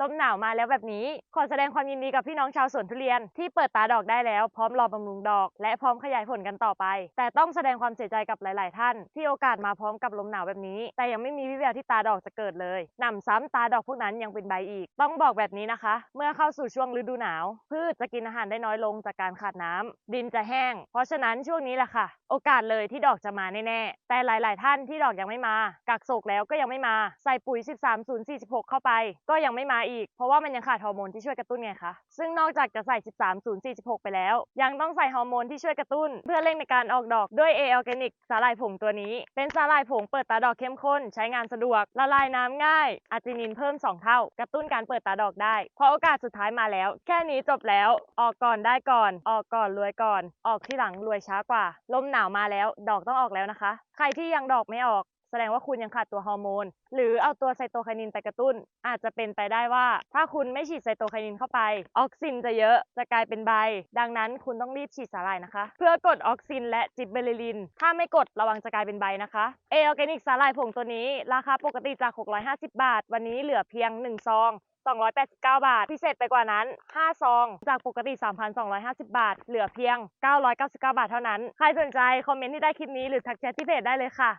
ลมหนาวมาแล้วแบบนี้ ขอแสดงความยินดีกับพี่น้องชาวสวนทุเรียนที่เปิดตาดอกได้แล้ว พร้อมรอบำรุงดอก และพร้อมขยายผลกันต่อไป แต่ต้องแสดงความเสียใจกับหลาย ๆ ท่าน ที่โอกาสมาพร้อมกับลมหนาวแบบนี้ แต่ยังไม่มีวิแววที่ตาดอกจะเกิดเลยหนำซ้ำตาดอกพวกนั้นยังเป็นใบอีก ต้องบอกแบบนี้นะคะ เมื่อเข้าสู่ช่วงฤดูหนาว พืชจะกินอาหารได้น้อยลงจากการขาดน้ำดินจะแห้ง เพราะฉะนั้นช่วงนี้แหละค่ะ โอกาสเลยที่ดอกจะมาแน่ๆแต่หลาย ๆ ท่านที่ดอกยังไม่มากักโศกแล้วก็ยังไม่มาใส่ปุ๋ย 13046 เข้าไป ก็ยังไม่มาอีก เพราะว่ามันยังขาดฮอร์โมนที่ช่วยกระตุ้นไงคะ ซึ่งนอกจากจะใส่ 13046 ไปแล้ว ยังต้องใส่ฮอร์โมนที่ช่วยกระตุ้น เพื่อเร่งในการออกดอกด้วย A Organic สาหร่ายผงตัวนี้ เป็นสาหร่ายผงเปิดตาดอกเข้มข้น ใช้งานสะดวก ละลายน้ำง่ายอาร์จินินเพิ่ม 2 เท่า กระตุ้นการเปิดตาดอกได้ เพราะโอกาสสุดท้ายมาแล้ว แค่นี้จบแล้ว ออกก่อนได้ก่อน ออกก่อนรวยก่อน ออกที่หลังรวยช้ากว่า ลมหนาวมาแล้ว ดอกต้องออกแล้วนะคะ ใครที่ยังดอกไม่ออก แสดงว่าคุณยังขาดตัวฮอร์โมน หรือเอาตัวไซโตไคนินไปกระตุ้น อาจจะเป็นไปได้ว่า ถ้าคุณไม่ฉีดไซโตไคนินเข้าไป ออกซินจะเยอะจะกลายเป็นใบ ดังนั้นคุณต้องรีบฉีดสาหร่ายนะคะ เพื่อกดออกซินและจิบเบอร์ลิน ถ้าไม่กดระวังจะกลายเป็นใบนะคะเอออร์แกนิกสาหร่ายผงตัวนี้ ราคาปกติจาก 650 บาท วันนี้เหลือเพียง 1 ซอง289 บาท พิเศษไปกว่านั้น 5 ซอง จากปกติ 3,250 บาท เหลือเพียง 999 บาทเท่านั้น ใครสนใจ คอมเมนต์ที่ได้คลิปนี้หรือทักแชทที่เพจได้เลยค่ะ